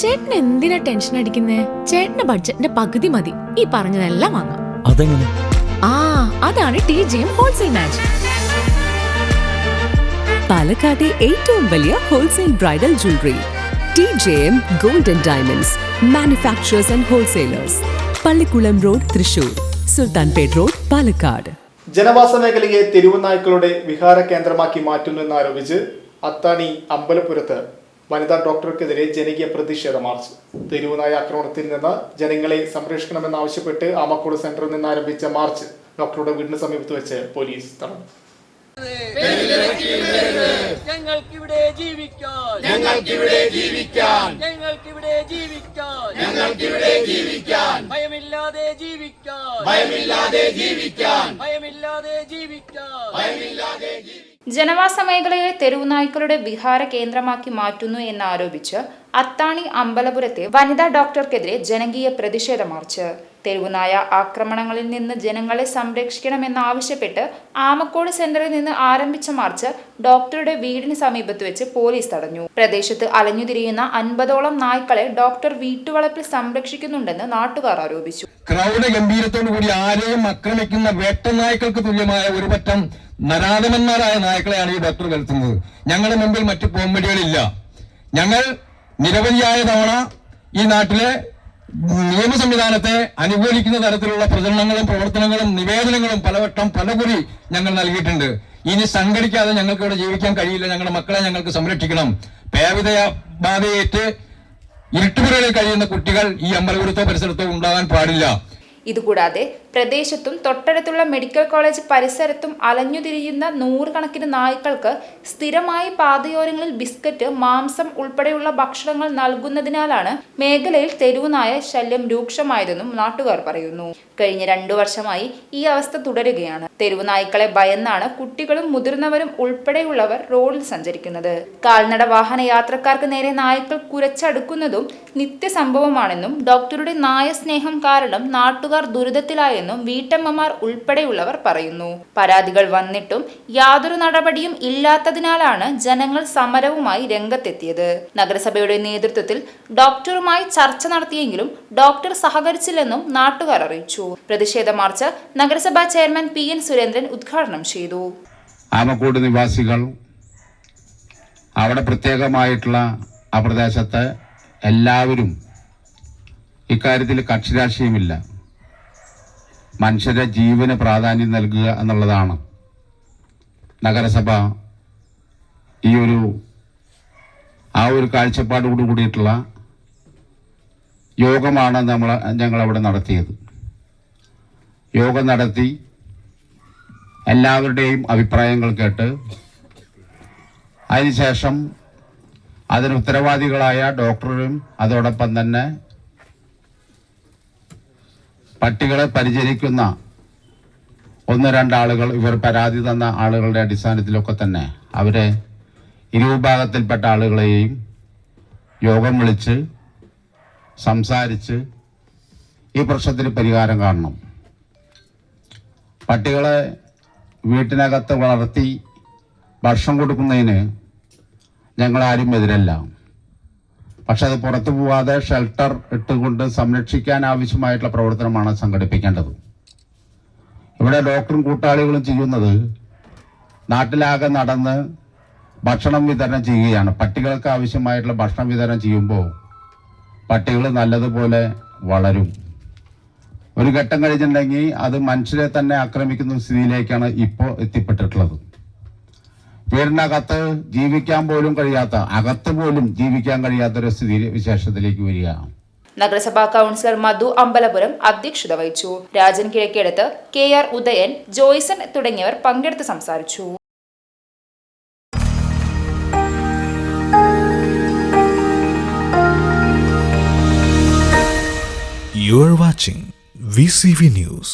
ചേട്ടൻ എന്തിനാ ടെൻഷൻ അടിക്കുന്നേ? ചേട്ടന്റെ ബഡ്ജറ്റിന്റെ പകുതി മതി. ഈ പറഞ്ഞതെല്ലാം വാങ്ങാം. അതെങ്ങനെ? ആ അതാണ് T G M wholesale match പാലക്കാട്ടെ ഏറ്റവും വലിയ wholesale bridal jewellery T J M gold and diamonds manufacturers and wholesalers Pallikulam road Thrissur. Sultanpet road Palakkad. ജനവാസ മേഖലയെ തെരുവുനായ്ക്കളുടെ വിഹാര കേന്ദ്രമാക്കി മാറ്റുന്നു എന്നാരോപിച്ച് അത്താണി അമ്പലപുരത്ത് വനിതാ ഡോക്ടർക്കെതിരെ ജനകീയ പ്രതിഷേധ മാർച്ച്. തെരുവുനായ ആക്രമണത്തിൽ നിന്ന് ജനങ്ങളെ സംരക്ഷിക്കണമെന്നാവശ്യപ്പെട്ട് ആമക്കോട് സെന്ററിൽ നിന്ന് ആരംഭിച്ച മാർച്ച് ഡോക്ടറുടെ വീടിന് സമീപത്ത് വെച്ച് പോലീസ് തടഞ്ഞു. ഞങ്ങൾക്കിവിടെ ജീവിക്കാൻ. ഞങ്ങൾക്കിവിടെ ജീവിക്കാൻ. ഞങ്ങൾക്കിവിടെ ജീവിക്കാൻ. ഞങ്ങൾക്കിവിടെ ജീവിക്കാൻ. ഭയമില്ലാതെ ജീവിക്കാൻ. ഭയമില്ലാതെ ജീവിക്കാൻ. ഭയമില്ലാതെ ജീവിക്കാൻ. ജനവാസ മേഖലയെ തെരുവുനായ്ക്കളുടെ വിഹാര കേന്ദ്രമാക്കി മാറ്റുന്നു എന്നാരോപിച്ച് അത്താണി അമ്പലപുരത്തെ വനിതാ ഡോക്ടർക്കെതിരെ ജനകീയ പ്രതിഷേധ മാർച്ച്. തെരുവുനായ ആക്രമണങ്ങളിൽ നിന്ന് ജനങ്ങളെ സംരക്ഷിക്കണമെന്നാവശ്യപ്പെട്ട് ആമക്കോട് സെന്ററിൽ നിന്ന് ആരംഭിച്ച മാർച്ച് ഡോക്ടറുടെ വീടിന് സമീപത്ത് വെച്ച് പോലീസ് തടഞ്ഞു. പ്രദേശത്ത് അലഞ്ഞുതിരിയുന്ന അൻപതോളം നായ്ക്കളെ ഡോക്ടർ വീട്ടുവളപ്പിൽ സംരക്ഷിക്കുന്നുണ്ടെന്ന് നാട്ടുകാർ ആരോപിച്ചു. ക്രൗഡ് ഗംഭീരത്തോടു കൂടി ആരെയും ആക്രമിക്കുന്ന വേട്ടനായ്ക്കൾക്ക് തുല്യമായ ഒരു പറ്റം നരാധമന്മാരായ നായ്ക്കളെയാണ് ഈ ഡോക്ടർ വരുത്തുന്നത്. ഞങ്ങളുടെ മുമ്പിൽ മറ്റു പോംവടികളില്ല ഞങ്ങൾ നിരവധിയായ തവണ ഈ നാട്ടിലെ നിയമ സംവിധാനത്തെ അനുകൂലിക്കുന്ന തരത്തിലുള്ള പ്രചരണങ്ങളും പ്രവർത്തനങ്ങളും നിവേദനങ്ങളും പലവട്ടം പലകുറി ഞങ്ങൾ നൽകിയിട്ടുണ്ട്. ഇനി സംഘടിക്കാതെ ഞങ്ങൾക്ക് ഇവിടെ ജീവിക്കാൻ കഴിയില്ല. ഞങ്ങളുടെ മക്കളെ ഞങ്ങൾക്ക് സംരക്ഷിക്കണം. പേവിത ബാധയേറ്റ് ഇരുട്ടുപുരകളിൽ കഴിയുന്ന കുട്ടികൾ ഈ അമ്പലപുരത്തോ പരിസരത്തോ ഉണ്ടാകാൻ പാടില്ല. ഇതുകൂടാതെ പ്രദേശത്തും തൊട്ടടുത്തുള്ള മെഡിക്കൽ കോളേജ് പരിസരത്തും അലഞ്ഞുതിരിയുന്ന നൂറുകണക്കിന് നായ്ക്കൾക്ക് സ്ഥിരമായി പാതയോരങ്ങളിൽ ബിസ്ക്കറ്റ് മാംസം ഉൾപ്പെടെയുള്ള ഭക്ഷണങ്ങൾ നൽകുന്നതിനാലാണ് മേഖലയിൽ തെരുവുനായ ശല്യം രൂക്ഷമായതെന്നും നാട്ടുകാർ പറയുന്നു. കഴിഞ്ഞ രണ്ടു വർഷമായി ഈ അവസ്ഥ തുടരുകയാണ്. തെരുവുനായ്ക്കളെ ഭയന്നാണ് കുട്ടികളും മുതിർന്നവരും ഉൾപ്പെടെയുള്ളവർ റോഡിൽ സഞ്ചരിക്കുന്നത്. കാൽനട വാഹന യാത്രക്കാർക്ക് നേരെ നായ്ക്കൾ കുരച്ചടുക്കുന്നതും നിത്യസംഭവമാണെന്നും ഡോക്ടറുടെ നായ സ്നേഹം കാരണം നാട്ടുകാർ ദുരിതത്തിലായെന്നും വീട്ടമ്മമാർ ഉൾപ്പെടെയുള്ളവർ പറയുന്നു. പരാതികൾ വന്നിട്ടും യാതൊരു നടപടിയും ഇല്ലാത്തതിനാലാണ് ജനങ്ങൾ സമരവുമായി രംഗത്തെത്തിയത്. നഗരസഭയുടെ നേതൃത്വത്തിൽ ഡോക്ടറുമായി ചർച്ച നടത്തിയെങ്കിലും ഡോക്ടർ സഹകരിച്ചില്ലെന്നും നാട്ടുകാർ അറിയിച്ചു. പ്രതിഷേധ മാർച്ച് നഗരസഭാ ചെയർമാൻ പി എൻ സുരേന്ദ്രൻ ഉദ്ഘാടനം ചെയ്തു. ആമക്കോട് നിവാസികൾ അവിടെ പ്രത്യേകമായിട്ടുള്ള ആ പ്രദേശത്ത് എല്ലാവരും ഇക്കാര്യത്തിൽ കക്ഷിരാഷ്ട്രീയമില്ല മനുഷ്യരുടെ ജീവന് പ്രാധാന്യം നൽകുക എന്നുള്ളതാണ് നഗരസഭ ഈ ഒരു ആ ഒരു കാഴ്ചപ്പാടോട് കൂടിയിട്ടുള്ള യോഗമാണ് നമ്മൾ ഞങ്ങളവിടെ നടത്തിയത്. യോഗം നടത്തി എല്ലാവരുടെയും അഭിപ്രായങ്ങൾ കേട്ട് അതിനുശേഷം അതിന് ഉത്തരവാദികളായ ഡോക്ടറും അതോടൊപ്പം തന്നെ പട്ടികളെ പരിചരിക്കുന്ന ഒന്ന് രണ്ടാളുകൾ ഇവർ പരാതി തന്ന ആളുകളുടെ അടിസ്ഥാനത്തിലൊക്കെ തന്നെ അവരെ ഇരുവിഭാഗത്തിൽപ്പെട്ട ആളുകളെയും യോഗം വിളിച്ച് സംസാരിച്ച് ഈ പ്രശ്നത്തിന് പരിഹാരം കാണണം. പട്ടികളെ വീട്ടിനകത്ത് വളർത്തി ഭക്ഷണം കൊടുക്കുന്നതിന് ഞങ്ങളാരും എതിരല്ല. പക്ഷെ അത് പുറത്തു പോവാതെ ഷെൽട്ടർ ഇട്ടുകൊണ്ട് സംരക്ഷിക്കാൻ ആവശ്യമായിട്ടുള്ള പ്രവർത്തനമാണ് സംഘടിപ്പിക്കേണ്ടത്. ഇവിടെ ഡോക്ടറും കൂട്ടാളികളും ചെയ്യുന്നത് നാട്ടിലാകെ നടന്ന് ഭക്ഷണം വിതരണം ചെയ്യുകയാണ്. പട്ടികൾക്ക് ആവശ്യമായിട്ടുള്ള ഭക്ഷണം വിതരണം ചെയ്യുമ്പോൾ പട്ടികൾ നല്ലതുപോലെ വളരും. ഒരു ഘട്ടം കഴിഞ്ഞിട്ടുണ്ടെങ്കിൽ അത് മനുഷ്യരെ തന്നെ ആക്രമിക്കുന്ന സ്ഥിതിയിലേക്കാണ് ഇപ്പോൾ എത്തിപ്പെട്ടിട്ടുള്ളത്. വീടിനകത്ത് ജീവിക്കാൻ പോലും കഴിയാത്ത അകത്ത് പോലും ജീവിക്കാൻ കഴിയാത്ത ഒരു സ്ഥിതി വിശേഷത്തിലേക്ക് വരിക. നഗരസഭാ കൗൺസിലർ മധു അമ്പലപുരം അധ്യക്ഷത വഹിച്ചു. രാജൻ കിഴക്കേടത്ത് കെ ആർ ഉദയൻ ജോയ്സൺ തുടങ്ങിയവർ പങ്കെടുത്ത് സംസാരിച്ചു. You are watching VCV News.